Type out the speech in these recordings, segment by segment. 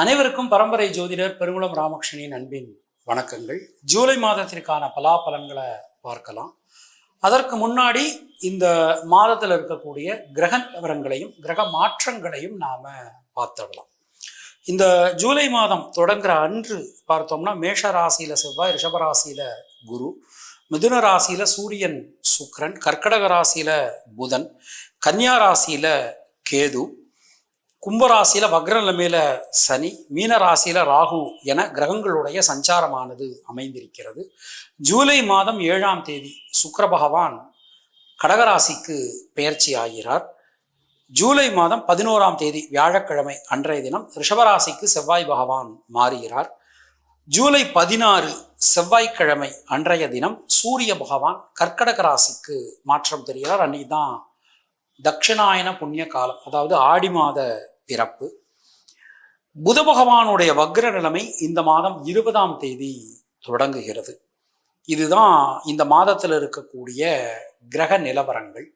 அனைவருக்கும் பரம்பரை ஜோதிடர் பெருங்குளம் ராமகிருஷ்ணனின் அன்பின் வணக்கங்கள். ஜூலை மாதத்திற்கான பலாபலன்களை பார்க்கலாம். அதற்கு முன்னாடி இந்த மாதத்தில் இருக்கக்கூடிய கிரக நிலவரங்களையும் கிரக மாற்றங்களையும் நாம பார்த்துடலாம். இந்த ஜூலை மாதம் தொடங்குற அன்று பார்த்தோம்னா மேஷ ராசியில செவ்வாய் ரிஷபராசியில குரு மிதுன ராசியில சூரியன் சுக்ரன் கர்க்கடக ராசியில் புதன் கன்னியா ராசியில் கேது கும்பராசியில் வக்ர நிலைமையில சனி மீன ராசியில் ராகு என கிரகங்களுடைய சஞ்சாரமானது அமைந்திருக்கிறது. ஜூலை மாதம் ஏழாம் தேதி சுக்கர பகவான் கடகராசிக்கு பெயர்ச்சி ஆகிறார். ஜூலை மாதம் பதினோராம் தேதி வியாழக்கிழமை அன்றைய தினம் ரிஷபராசிக்கு செவ்வாய் பகவான் மாறுகிறார். ஜூலை பதினாறு செவ்வாய்க்கிழமை அன்றைய தினம் சூரிய பகவான் கர்க்கடக ராசிக்கு மாற்றம் தெரிகிறார். அன்னைக்கு தான் தட்சிணாயன புண்ணிய காலம் அதாவது ஆடி மாத பிறப்பு. புத பகவானுடைய வக்ர நிலைமை இந்த மாதம் இருபதாம் தேதி தொடங்குகிறது. இதுதான் இந்த மாதத்தில் இருக்கக்கூடிய கிரக நிலவரங்கள்.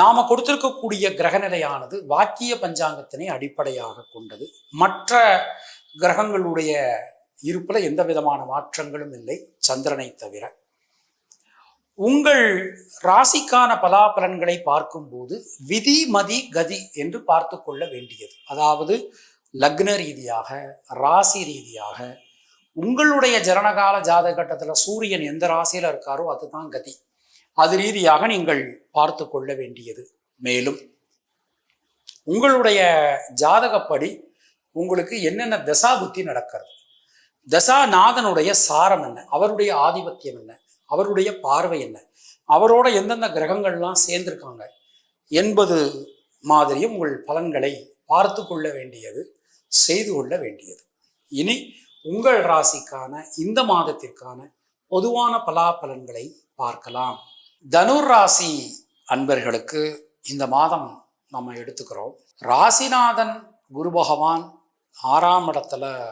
நாம கொடுத்திருக்கக்கூடிய கிரகநிலையானது வாக்கிய பஞ்சாங்கத்தினை அடிப்படையாக கொண்டது. மற்ற கிரகங்களுடைய இருப்பில் எந்த விதமான மாற்றங்களும் இல்லை சந்திரனை தவிர. உங்கள் ராசிக்கான பலாபலன்களை பார்க்கும்போது விதி மதி கதி என்று பார்த்து கொள்ள வேண்டியது. அதாவது லக்ன ரீதியாக ராசி ரீதியாக உங்களுடைய ஜனனகால ஜாதக கட்டத்தில் சூரியன் எந்த ராசியில் இருக்காரோ அதுதான் கதி. அது ரீதியாக நீங்கள் பார்த்து கொள்ள வேண்டியது. மேலும் உங்களுடைய ஜாதகப்படி உங்களுக்கு என்னென்ன தசா புத்தி நடக்கிறது? தசாநாதனுடைய சாரம் என்ன? அவருடைய ஆதிபத்தியம் என்ன? அவருடைய பார்வை என்ன? அவரோட எந்தெந்த கிரகங்கள்லாம் சேர்ந்திருக்காங்க? என்பது மாதிரியும் உங்கள் பலன்களை பார்த்து கொள்ள வேண்டியது செய்து கொள்ள வேண்டியது. இனி உங்கள் ராசிக்கான இந்த மாதத்திற்கான பொதுவான பலாபலன்களை பார்க்கலாம். தனுர் ராசி அன்பர்களுக்கு இந்த மாதம் நம்ம எடுத்துக்கிறோம். ராசிநாதன் குரு பகவான் ஆறாம் இடத்துல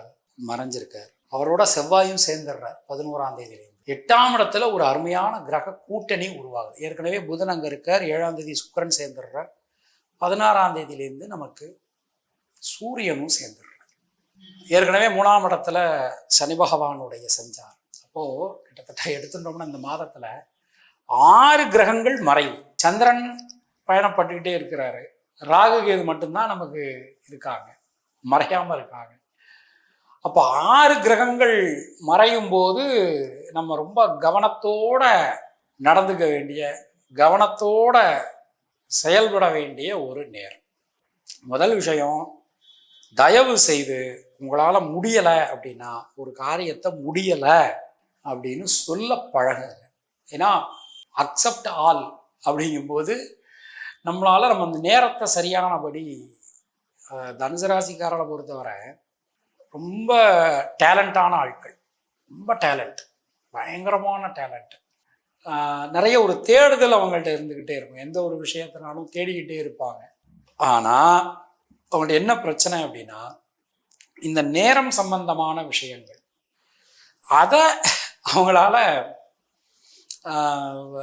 மறைஞ்சிருக்கார். அவரோட செவ்வாயும் சேர்ந்துடுறார் பதினோராம் தேதியிலேருந்து. எட்டாம் இடத்துல ஒரு அருமையான கிரக கூட்டணி உருவாகுது. ஏற்கனவே புதன் அங்கே இருக்கார். ஏழாம் தேதி சுக்கரன் சேர்ந்துடுறார். பதினாறாம் தேதியிலேருந்து நமக்கு சூரியனும் சேர்ந்துடுறார். ஏற்கனவே மூணாம் இடத்துல சனி பகவானுடைய செஞ்சார் அப்போது கிட்டத்தட்ட எடுத்துட்டோம்னா இந்த மாதத்தில் ஆறு கிரகங்கள் மறைவு. சந்திரன் பயணப்பட்டுக்கிட்டே இருக்கிறாரு. ராகு கேது மட்டும்தான் நமக்கு இருக்காங்க. மறையாமல் இருக்காங்க. அப்போ ஆறு கிரகங்கள் மறையும் போது நம்ம ரொம்ப கவனத்தோட நடந்துக்க வேண்டிய கவனத்தோட செயல்பட வேண்டிய ஒரு நேரம். முதல் விஷயம் தயவு செய்து உங்களால் முடியலை அப்படின்னா ஒரு காரியத்தை முடியலை அப்படின்னு சொல்ல பழகலை ஏன்னா அக்செப்ட் ஆல் அப்படிங்கும்போது நம்மளால் நம்ம அந்த நேரத்தை சரியானபடி தனுசு ராசிக்காரரை பொறுத்தவரை ரொம்ப டேலண்டான ஆட்கள். ரொம்ப டேலண்ட். பயங்கரமான டேலண்ட். நிறைய ஒரு தேடுதல் அவங்கள்ட்ட இருந்துக்கிட்டே இருக்கும். எந்த ஒரு விஷயத்தினாலும் தேடிக்கிட்டே இருப்பாங்க. ஆனால் அவங்கள்ட்ட என்ன பிரச்சனை அப்படின்னா இந்த நேரம் சம்பந்தமான விஷயங்கள். அதை அவங்களால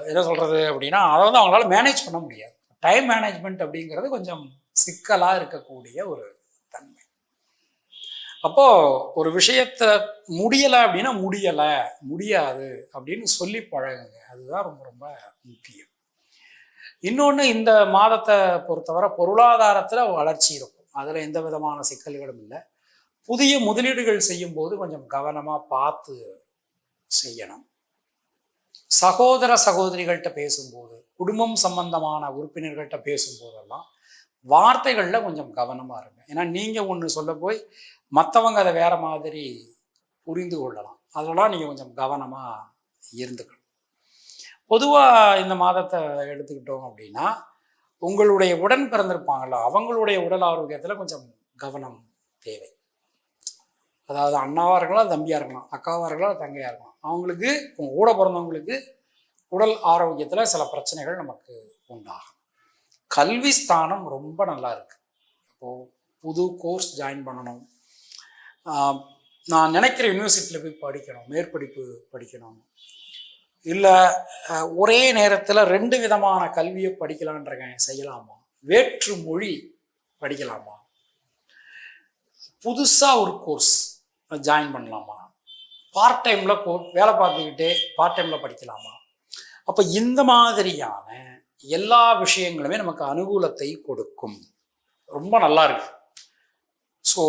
என்ன சொல்கிறது அப்படின்னா அதை வந்து அவங்களால மேனேஜ் பண்ண முடியாது. டைம் மேனேஜ்மெண்ட் அப்படிங்கிறது கொஞ்சம் சிக்கலாக இருக்கக்கூடிய ஒரு அப்போ ஒரு விஷயத்த முடியலை அப்படின்னா முடியலை முடியாது அப்படின்னு சொல்லி பழகுங்க. அதுதான் ரொம்ப ரொம்ப முக்கியம். இன்னொன்று இந்த மாதத்தை பொறுத்தவரை பொருளாதாரத்தில் வளர்ச்சி இருக்கும். அதில் எந்த விதமான சிக்கல்களும் இல்லை. புதிய முதலீடுகள் செய்யும்போது கொஞ்சம் கவனமாக பார்த்து செய்யணும். சகோதர சகோதரிகள்கிட்ட பேசும்போது குடும்பம் சம்பந்தமான உறுப்பினர்கள்ட்ட பேசும்போதெல்லாம் வார்த்தைகளில் கொஞ்சம் கவனமாக இருங்க. ஏன்னா நீங்கள் ஒன்று சொல்ல போய் மற்றவங்க அதை வேறு மாதிரி புரிந்து கொள்ளலாம். அதெல்லாம் நீங்கள் கொஞ்சம் கவனமாக இருந்துக்கணும். பொதுவாக இந்த மாதத்தை எடுத்துக்கிட்டோம் அப்படின்னா உங்களுடைய உடன் பிறந்திருப்பாங்களோ அவங்களுடைய உடல் ஆரோக்கியத்தில் கொஞ்சம் கவனம் தேவை. அதாவது அண்ணாவாக இருக்கலாம் தம்பியாக இருக்கலாம் அக்காவாக இருக்கலாம் தங்கையாக இருக்கலாம். அவங்களுக்கு உங்கள் கூட பிறந்தவங்களுக்கு உடல் ஆரோக்கியத்தில் சில பிரச்சனைகள் நமக்கு உண்டாகும். கல்வி ஸ்தானம் ரொம்ப நல்லா இருக்குது இப்போது புது கோர்ஸ் ஜாயின் பண்ணணும். நான் நினைக்கிற யூனிவர்சிட்டியில் போய் படிக்கணும் மேற்படிப்பு படிக்கணும். இல்லை ஒரே நேரத்தில் ரெண்டு விதமான கல்வியை படிக்கலான்றங்க செய்யலாமா? வேற்று மொழி படிக்கலாமா? புதுசாக ஒரு கோர்ஸ் ஜாயின் பண்ணலாமா? பார்ட் டைமில் கோ வேலை பார்த்துக்கிட்டே பார்ட் டைமில் படிக்கலாமா? அப்போ இந்த மாதிரியான எல்லா விஷயங்களுமே நமக்கு அனுகூலத்தை கொடுக்கும். ரொம்ப நல்லா இருக்கு. ஸோ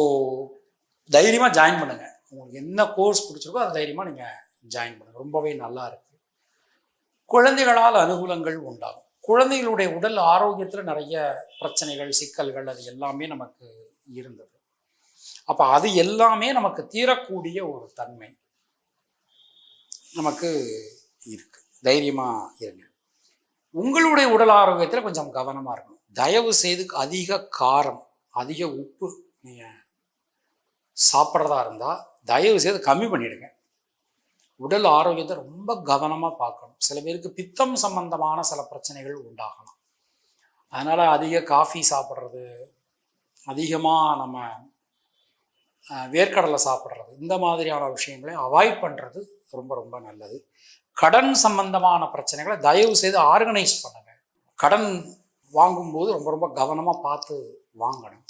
தைரியமாக ஜாயின் பண்ணுங்கள் உங்களுக்கு என்ன கோர்ஸ் பிடிச்சிருக்கோ அதை தைரியமாக நீங்கள் ஜாயின் பண்ணுங்கள் ரொம்பவே நல்லா இருக்குது குழந்தைகளால் அனுகூலங்கள் உண்டாகும். குழந்தைகளுடைய உடல் ஆரோக்கியத்தில் நிறைய பிரச்சனைகள் சிக்கல்கள் அது எல்லாமே நமக்கு இருந்தது. அப்போ அது எல்லாமே நமக்கு தீரக்கூடிய ஒரு தன்மை நமக்கு இருக்கு. தைரியமாக இருங்க. உங்களுடைய உடல் ஆரோக்கியத்தில் கொஞ்சம் கவனமாக இருக்கணும். தயவு செய்து அதிக காரம் அதிக உப்பு நீங்கள் சாப்பிட்றதா இருந்தால் தயவு செய்து கம்மி பண்ணிடுங்க. உடல் ஆரோக்கியத்தை ரொம்ப கவனமாக பார்க்கணும். சில பேருக்கு பித்தம் சம்பந்தமான சில பிரச்சனைகள் உண்டாகலாம். அதனால் அதிக காஃபி சாப்பிட்றது அதிகமாக நம்ம வேர்க்கடலை சாப்பிட்றது இந்த மாதிரியான விஷயங்களை அவாய்ட் பண்ணுறது ரொம்ப ரொம்ப நல்லது. கடன் சம்பந்தமான பிரச்சனைகளை தயவு செய்து ஆர்கனைஸ் பண்ணுங்கள் கடன் வாங்கும்போது ரொம்ப ரொம்ப கவனமாக பார்த்து வாங்கணும்.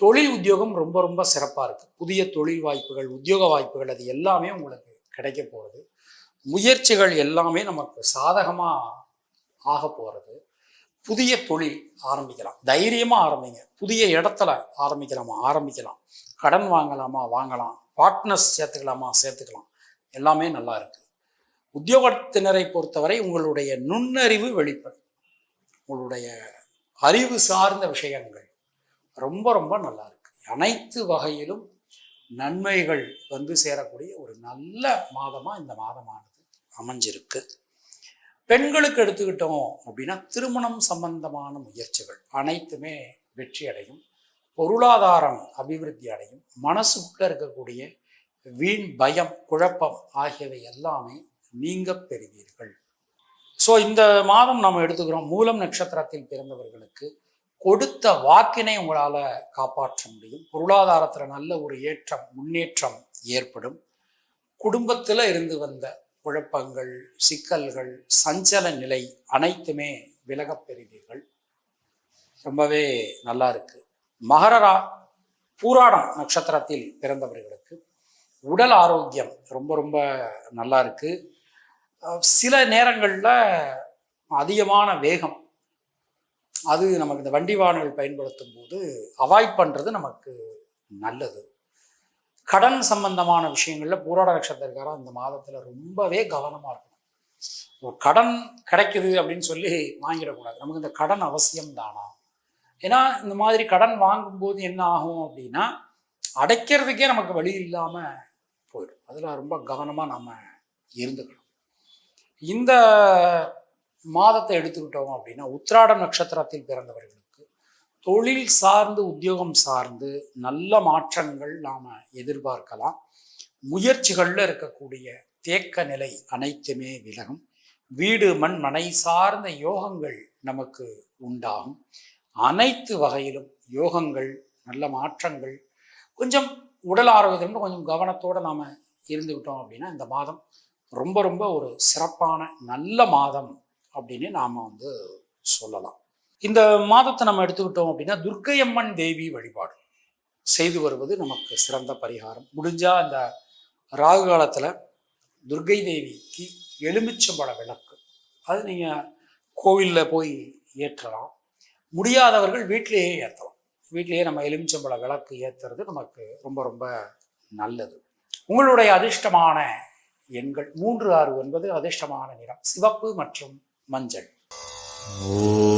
தொழில் உத்தியோகம் ரொம்ப ரொம்ப சிறப்பாக இருக்குது புதிய தொழில் வாய்ப்புகள் உத்தியோக வாய்ப்புகள் அது எல்லாமே உங்களுக்கு கிடைக்க போகிறது முயற்சிகள் எல்லாமே நமக்கு சாதகமாக ஆக போகிறது புதிய தொழில் ஆரம்பிக்கலாம். தைரியமாக ஆரம்பிங்க. புதிய இடத்துல ஆரம்பிக்கலாமா? ஆரம்பிக்கலாம். கடன் வாங்கலாமா? வாங்கலாம். பார்ட்னர்ஸ் சேர்த்துக்கலாமா? சேர்த்துக்கலாம். எல்லாமே நல்லா இருக்குது உத்தியோகத்தினரை பொறுத்தவரை உங்களுடைய நுண்ணறிவு வெளிப்படும். உங்களுடைய அறிவு சார்ந்த விஷயங்கள் ரொம்ப ரொம்ப நல்லா இருக்கு அனைத்து வகையிலும் நன்மைகள் வந்து சேரக்கூடிய ஒரு நல்ல மாதமாக இந்த மாதமானது அமைஞ்சிருக்கு. பெண்களுக்கு எடுத்துக்கிட்டோம் அப்படின்னா திருமணம் சம்பந்தமான முயற்சிகள் அனைத்துமே வெற்றி அடையும். பொருளாதாரம் அபிவிருத்தி அடையும். மனசுக்குள்ள இருக்கக்கூடிய வீண் பயம் குழப்பம் ஆகியவை எல்லாமே நீங்க பெறுவீர்கள். ஸோ இந்த மாதம் நம்ம எடுத்துக்கிறோம் மூலம் நட்சத்திரத்தில் பிறந்தவர்களுக்கு கொடுத்த வாக்கினை உங்களால் காப்பாற்ற முடியும். பொருளாதாரத்தில் நல்ல ஒரு ஏற்றம் முன்னேற்றம் ஏற்படும். குடும்பத்தில் இருந்து வந்த குழப்பங்கள் சிக்கல்கள் சஞ்சல நிலை அனைத்துமே விலகப் பெறுவீர்கள். ரொம்பவே நல்லா இருக்கு. மகரரா பூராடம் நட்சத்திரத்தில் பிறந்தவர்களுக்கு உடல் ஆரோக்கியம் ரொம்ப ரொம்ப நல்லா இருக்கு. சில நேரங்களில் அதிகமான வேகம் அது நமக்கு இந்த வண்டி வாகனங்கள் பயன்படுத்தும் போது அவாய்ட் பண்ணுறது நமக்கு நல்லது. கடன் சம்பந்தமான விஷயங்களில் பூராட நட்சத்திரக்காரன் இந்த மாதத்தில் ரொம்பவே கவனமாக இருக்கணும். ஒரு கடன் கிடைக்குது அப்படின்னு சொல்லி வாங்கிடக்கூடாது. நமக்கு இந்த கடன் அவசியம் தானா ஏன்னா இந்த மாதிரி கடன் வாங்கும்போது என்ன ஆகும் அப்படின்னா அடைக்கிறதுக்கே நமக்கு வழி இல்லாமல் போயிடும். அதில் ரொம்ப கவனமாக நம்ம இருந்துக்கணும். இந்த மாதத்தை எடுத்துக்கிட்டோம் அப்படின்னா உத்ராட நட்சத்திரத்தில் பிறந்தவர்களுக்கு தொழில் சார்ந்து உத்தியோகம் சார்ந்து நல்ல மாற்றங்கள் நாம் எதிர்பார்க்கலாம். முயற்சிகளில் இருக்கக்கூடிய தேக்க நிலை அனைத்துமே விலகும். வீடு மண் மனை சார்ந்த யோகங்கள் நமக்கு உண்டாகும். அனைத்து வகையிலும் யோகங்கள் நல்ல மாற்றங்கள் கொஞ்சம் உடல் ஆரோக்கியத்திலும் கொஞ்சம் கவனத்தோடு நாம் இருந்துக்கிட்டோம் அப்படின்னா இந்த மாதம் ரொம்ப ரொம்ப ஒரு சிறப்பான நல்ல மாதம் அப்படின்னு நாம் வந்து சொல்லலாம். இந்த மாதத்தை நம்ம எடுத்துக்கிட்டோம் அப்படின்னா துர்க்கையம்மன் தேவி வழிபாடு. செய்து வருவது நமக்கு சிறந்த பரிகாரம். முடிஞ்சால் அந்த ராகு காலத்தில் துர்க்கை தேவிக்கு எலுமிச்சம்பழ விளக்கு. அது நீங்கள் கோவிலில் போய் ஏற்றலாம். முடியாதவர்கள் வீட்டிலேயே ஏற்றலாம். வீட்டிலேயே நம்ம எலுமிச்சம்பழ விளக்கு ஏற்றுறது நமக்கு ரொம்ப ரொம்ப நல்லது. உங்களுடைய அதிர்ஷ்டமான எண்கள் மூன்று ஆறு ஒன்பது அதிர்ஷ்டமான நிறம். சிவப்பு மற்றும் மஞ்சள். ஓ.